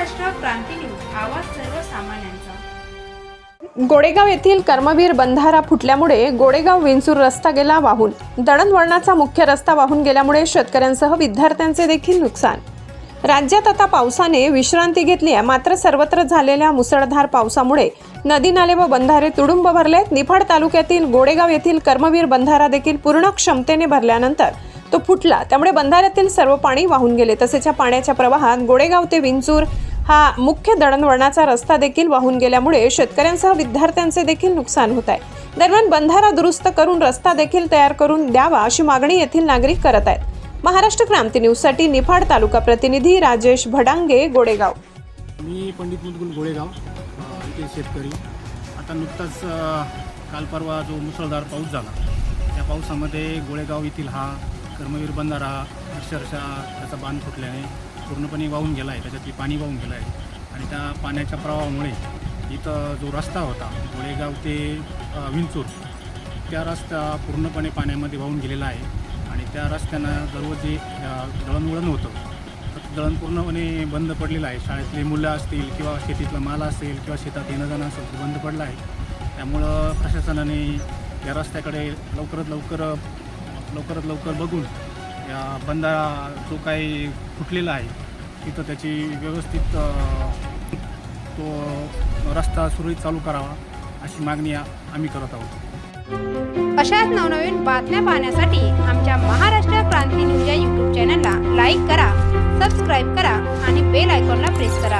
क्रांती news आवाज सर्वसामान्यांचा. गोडेगाव येथील कर्मवीर बंधारा फुटल्यामुळे गोडेगाव विंचूर रस्ता गेला वाहून. दळणवळणाचा मुख्य रस्ता वाहून गेल्यामुळे शेतकऱ्यांसह विद्यार्थ्यांचे देखील नुकसान. राज्यात आता पावसाने विश्रांती घेतली आहे. मात्र सर्वत्र झालेल्या मुसळधार पावसामुळे नदी नाले व बंधारे तुडुंब भरलेत. निफाड तालुक्यातील गोडेगाव येथील कर्मवीर बंधारा देखील पूर्ण क्षमतेने भरल्यानंतर तो फुटला. त्यामुळे बंधाऱ्यातील सर्व पाणी वाहून गेले. तसेच या पाण्याच्या प्रवाहात गोडेगाव ते विंचूर हा मुख्य दळणवळणाचा रस्ता देखील वाहून गेल्यामुळे शेतकऱ्यांसह विद्यार्थ्यांचे देखील नुकसान होत आहे. दरम्यान बंधारा दुरुस्त करून रस्ता देखील तयार करून द्यावा अशी मागणी येथील नागरिक करत आहेत. महाराष्ट्र क्रांती न्यूजसाठी निफाड तालुका प्रतिनिधी राजेश भडांगे गोडेगाव. मी पंडित मुदगुल गोळेगाव इथे शेतकरी. आता नुकताच काल परवा जो मुसळधार पाऊस झाला त्या पावसामध्ये गोळेगाव येथील हा कर्मवीर बंधारा अक्षरशः त्याचा बांध फुटल्याने पूर्णपणे वाहून गेला आहे त्याच्यातली पाणी वाहून गेलं आहे. आणि त्या पाण्याच्या प्रवाहामुळे इथं जो रस्ता होता गोळेगाव ते विंचूर त्या रस्ता पूर्णपणे पाण्यामध्ये वाहून गेलेला आहे. आणि त्या रस्त्यानं दररोज जे दळणवळण होतं तर दळण पूर्णपणे बंद पडलेलं आहे. शाळेतली मुलं असतील किंवा शेतीतला माल असेल किंवा शेतात येणं जाणं असेल बंद पडलं आहे. त्यामुळं प्रशासनाने या रस्त्याकडे लवकरात लवकर लवकरात लवकर बघून या बंधारा जो काही फुटलेला आहे तिथं त्याची व्यवस्थित तो रस्ता सुरळीत चालू करावा अशी मागणी आम्ही करत आहोत. अशाच नवनवीन बातम्या पाहण्यासाठी आमच्या महाराष्ट्र क्रांती न्यूज या यूट्यूब चॅनलला लाईक करा सबस्क्राईब करा आणि बेल आयकॉनला प्रेस करा.